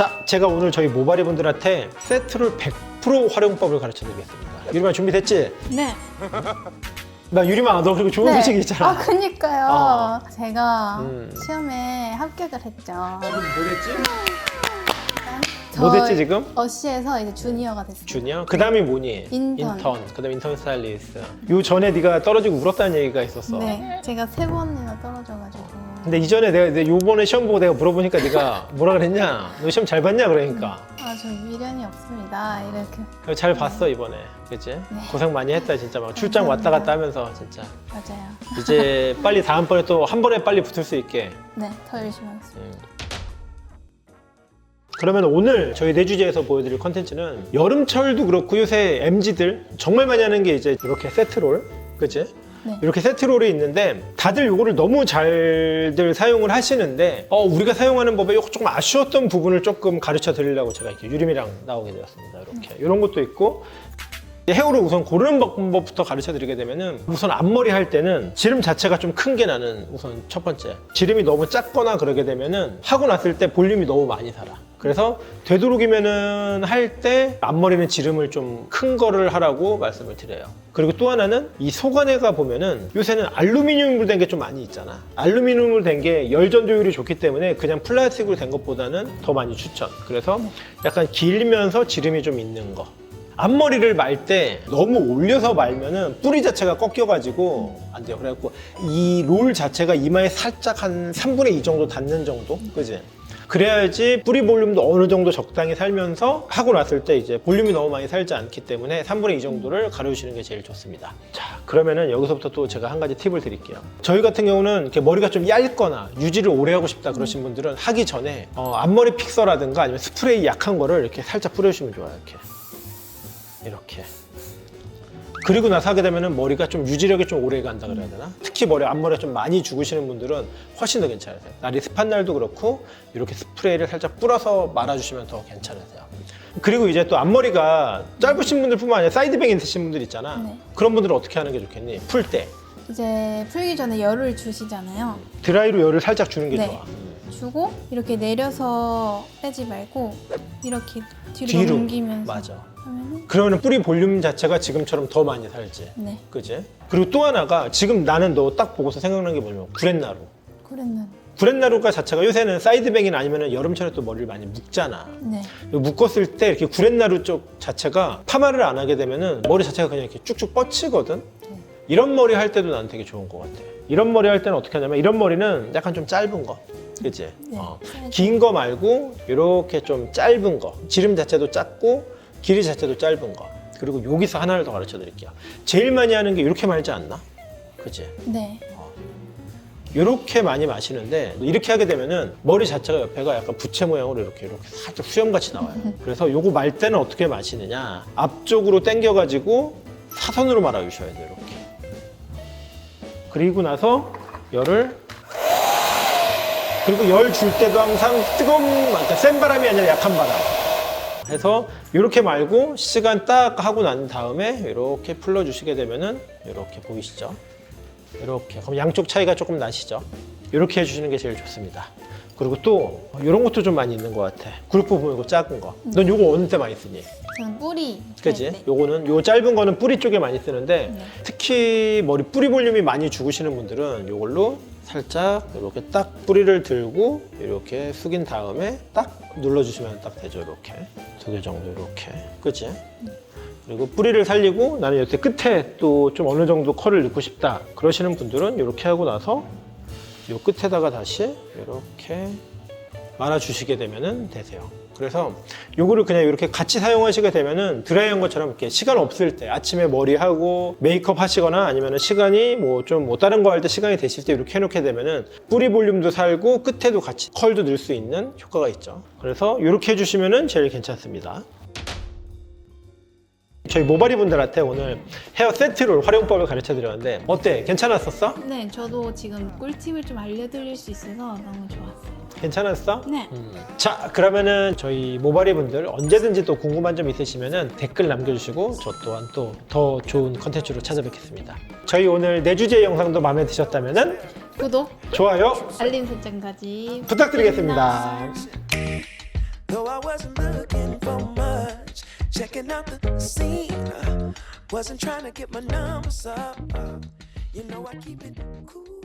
자, 제가 오늘 저희 모바리 분들한테 세트를 100% 활용법을 가르쳐 드리겠습니다. 유리만 준비됐지? 네. 나 유리만 너 그리고 좋은 소식이 있잖아. 아, 그니까요. 어. 제가 음. 시험에 합격을 했죠. 뭐랬지? 저뭐 됐지 지금? 어시에서 이제 주니어가 됐어요. 주니어? 그 다음이 뭐니? 인턴. 그 다음 인턴 스타일리스트. 요 전에 네가 떨어지고 울었다는 얘기가 있었어. 네. 제가 세 번이나 떨어져가지고. 근데 이전에 내가 내 요번에 시험 보고 내가 물어보니까 네가 뭐라 그랬냐? 너 시험 잘 봤냐? 그러니까. 아, 저 미련이 없습니다. 이렇게. 잘 봤어 이번에. 그치? 네. 고생 많이 했다 진짜 막 출장 왔다 갔다 하면서 진짜. 맞아요. 이제 빨리 다음번에 또 한 번에 빨리 붙을 수 있게. 네, 더 열심히 하겠습니다. 음. 그러면 오늘 저희 내주제에서 보여드릴 컨텐츠는 여름철도 그렇고 요새 MZ들 정말 많이 하는 게 이제 이렇게 세트롤, 그치? 네. 이렇게 세트롤이 있는데 다들 요거를 너무 잘들 사용을 하시는데 어, 우리가 사용하는 법에 요거 조금 아쉬웠던 부분을 조금 가르쳐 드리려고 제가 이렇게 유림이랑 나오게 되었습니다. 이렇게 이런 것도 있고 헤어를 우선 고르는 방법부터 가르쳐 드리게 되면은 우선 앞머리 할 때는 지름 자체가 좀 큰 게 나는 우선 첫 번째 지름이 너무 작거나 그러게 되면은 하고 났을 때 볼륨이 너무 많이 살아 그래서 되도록이면은 할 때 앞머리는 지름을 좀 큰 거를 하라고 말씀을 드려요 그리고 또 하나는 이 소관에가 보면은 요새는 알루미늄으로 된 게 좀 많이 있잖아 알루미늄으로 된 게 열 전도율이 좋기 때문에 그냥 플라스틱으로 된 것보다는 더 많이 추천 그래서 약간 길면서 지름이 좀 있는 거 앞머리를 말 때 너무 올려서 말면은 뿌리 자체가 꺾여가지고 안 돼요. 그래갖고 이 롤 자체가 이마에 살짝 한 3분의 2 정도 닿는 정도? 그지? 그래야지 뿌리 볼륨도 어느 정도 적당히 살면서 하고 났을 때 이제 볼륨이 너무 많이 살지 않기 때문에 3분의 2 정도를 가려주시는 게 제일 좋습니다. 자, 그러면은 여기서부터 또 제가 한 가지 팁을 드릴게요. 저희 같은 경우는 이렇게 머리가 좀 얇거나 유지를 오래 하고 싶다 그러신 분들은 하기 전에 어, 앞머리 픽서라든가 아니면 스프레이 약한 거를 이렇게 살짝 뿌려주시면 좋아요. 이렇게. 이렇게. 그리고 나서 하게 되면 머리가 좀 유지력이 좀 오래 간다 그래야 되나? 특히 머리 앞머리가 좀 많이 죽으시는 분들은 훨씬 더 괜찮으세요. 날이 습한 날도 그렇고 이렇게 스프레이를 살짝 뿌려서 말아주시면 더 괜찮으세요. 그리고 이제 또 앞머리가 짧으신 분들뿐만 아니라 사이드뱅 있으신 분들 있잖아. 네. 그런 분들은 어떻게 하는 게 좋겠니? 풀 때 이제 풀기 전에 열을 주시잖아요. 드라이로 열을 살짝 주는 게 네. 좋아. 주고 이렇게 내려서 빼지 말고 이렇게 뒤로, 뒤로. 넘기면서 맞아. 하면은 그러면 뿌리 볼륨 자체가 지금처럼 더 많이 살지. 네 그지? 그리고 또 하나가 지금 나는 너 딱 보고서 생각난 게 뭐냐면 구렛나루. 그랬는 구렛나루가 자체가 요새는 사이드뱅이나 아니면 여름철에 또 머리를 많이 묶잖아. 네 묶었을 때 이렇게 구렛나루 쪽 자체가 파마를 안 하게 되면은 머리 자체가 그냥 이렇게 쭉쭉 뻗치거든. 이런 머리 할 때도 난 되게 좋은 것 같아. 이런 머리 할 때는 어떻게 하냐면 이런 머리는 약간 좀 짧은 거. 그치? 네. 어. 긴 거 말고 이렇게 좀 짧은 거. 지름 자체도 작고 길이 자체도 짧은 거. 그리고 여기서 하나를 더 가르쳐 드릴게요. 제일 많이 하는 게 이렇게 말지 않나? 그치? 네. 이렇게 많이 마시는데 이렇게 하게 되면은 머리 자체가 옆에가 약간 부채 모양으로 이렇게 이렇게 살짝 수염같이 나와요. 그래서 요거 말 때는 어떻게 마시느냐? 앞쪽으로 당겨가지고 사선으로 말아주셔야 돼요. 이렇게. 그리고 나서 열을 그리고 열 줄 때도 항상 뜨거운 그러니까 센 바람이 아니라 약한 바람. 해서 이렇게 말고 시간 딱 하고 난 다음에 이렇게 풀러주시게 되면은 이렇게 보이시죠? 이렇게 그럼 양쪽 차이가 조금 나시죠? 이렇게 해주시는 게 제일 좋습니다. 그리고 또 이런 것도 좀 많이 있는 것 같아. 그룹 보면 이거 작은 거. 넌 이거 어느 때 많이 쓰니? 저는 뿌리 그지? 요거는 요 짧은 거는 뿌리 쪽에 많이 쓰는데 네. 특히 머리 뿌리 볼륨이 많이 죽으시는 분들은 요걸로 살짝 이렇게 딱 뿌리를 들고 이렇게 숙인 다음에 딱 눌러주시면 딱 되죠. 이렇게 두 개 정도 이렇게 그지? 그리고 뿌리를 살리고 나는 이때 끝에 또 좀 어느 정도 컬을 넣고 싶다 그러시는 분들은 이렇게 하고 나서 요 끝에다가 다시 이렇게 말아주시게 되면은 되세요. 그래서 요거를 그냥 이렇게 같이 사용하시게 되면은 드라이한 것처럼 이렇게 시간 없을 때 아침에 머리 하고 메이크업 하시거나 아니면은 시간이 뭐 좀 뭐 다른 거 할 때 시간이 되실 때 이렇게 해놓게 되면은 뿌리 볼륨도 살고 끝에도 같이 컬도 넣을 수 있는 효과가 있죠. 그래서 이렇게 해주시면은 제일 괜찮습니다. 저희 모바리 분들한테 오늘 헤어 세트롤 활용법을 가르쳐 드렸는데 어때? 괜찮았었어? 네, 저도 지금 꿀팁을 좀 알려드릴 수 있어서 너무 좋았어요. 괜찮았어? 네. 음. 자 그러면은 저희 모바리 분들 언제든지 또 궁금한 점 있으시면은 댓글 남겨주시고 저 또한 또 더 좋은 컨텐츠로 찾아뵙겠습니다. 저희 오늘 내 주제 영상도 마음에 드셨다면은 구독, 좋아요 알림 설정까지 부탁드리겠습니다. No, I wasn't looking for much. Checking out the scene. uh, wasn't trying to get my numbers up. uh, you know I keep it cool.